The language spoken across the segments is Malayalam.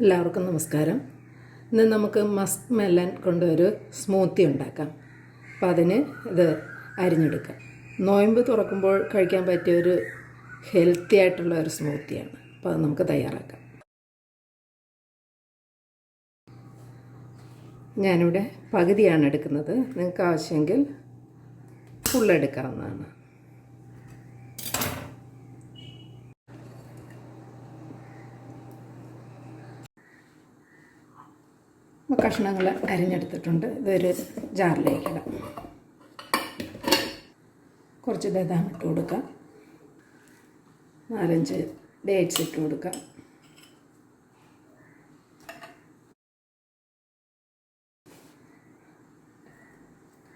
എല്ലാവർക്കും നമസ്കാരം. ഇന്ന് നമുക്ക് മസ്ക് മെല്ലൻ കൊണ്ടൊരു സ്മൂത്തി ഉണ്ടാക്കാം. അപ്പം അതിന് ഇത് അരിഞ്ഞെടുക്കാം. നോയമ്പ് തുറക്കുമ്പോൾ കഴിക്കാൻ പറ്റിയ ഒരു ഹെൽത്തി ആയിട്ടുള്ള ഒരു സ്മൂത്തിയാണ്. അപ്പോൾ അത് നമുക്ക് തയ്യാറാക്കാം. ഞാനിവിടെ പകുതിയാണ് എടുക്കുന്നത്. നിങ്ങൾക്ക് ആവശ്യമെങ്കിൽ ഫുള്ളെടുക്കാവുന്നതാണ് കഷ്ണങ്ങൾ അരിഞ്ഞെടുത്തിട്ടുണ്ട്. ഇതൊരു ജാറിലേക്ക് ഇടാം. കുറച്ച് ബദാം ഇട്ട് കൊടുക്കാം. നാലഞ്ച് ഡേറ്റ്സ് ഇട്ട് കൊടുക്കാം.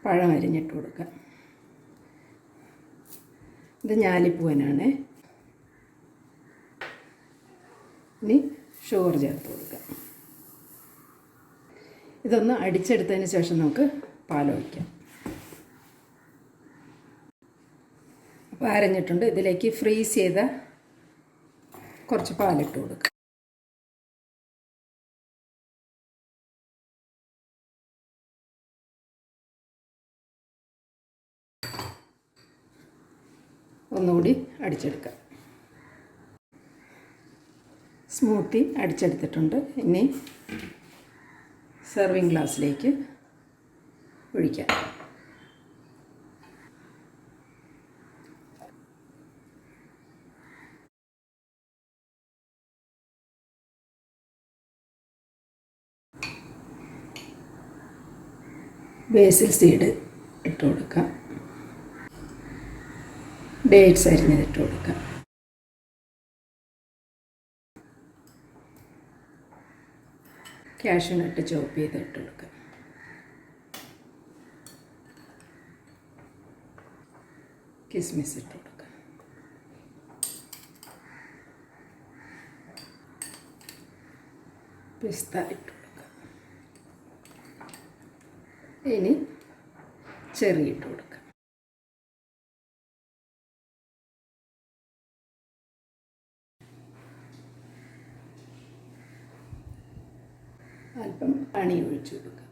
പഴം അരിഞ്ഞിട്ട് കൊടുക്കാം. ഇത് ഞാലിപ്പൂവനാണ്. ഇനി ഷുഗർ ചേർത്ത് കൊടുക്കാം. ഇതൊന്ന് അടിച്ചെടുത്തതിന് ശേഷം നമുക്ക് പാലൊഴിക്കാം അപ്പോൾ അരഞ്ഞിട്ടുണ്ട്. ഇതിലേക്ക് ഫ്രീസ് ചെയ്ത കുറച്ച് പാലിട്ട് കൊടുക്കുക ഒന്നുകൂടി അടിച്ചെടുക്കാം. സ്മൂത്തി അടിച്ചെടുത്തിട്ടുണ്ട്. ഇനി സെർവിങ് ഗ്ലാസ്സിലേക്ക് ഒഴിക്കാം. ബേസിൽ സീഡ് ഇട്ട് കൊടുക്കാം. ഡേറ്റ്സ് അരിഞ്ഞതിട്ട് കൊടുക്കാം. ക്യാഷ്യൂനട്ട് ചോപ്പ് ചെയ്ത് ഇട്ട് കൊടുക്കുക കിസ്മിസ് ഇട്ട് കൊടുക്കുക പിസ്ത ഇട്ട് കൊടുക്കുക ഇനി ചെറിയിട്ട് കൊടുക്കുക അല്പം പണി ഒഴിച്ചു കൊടുക്കുക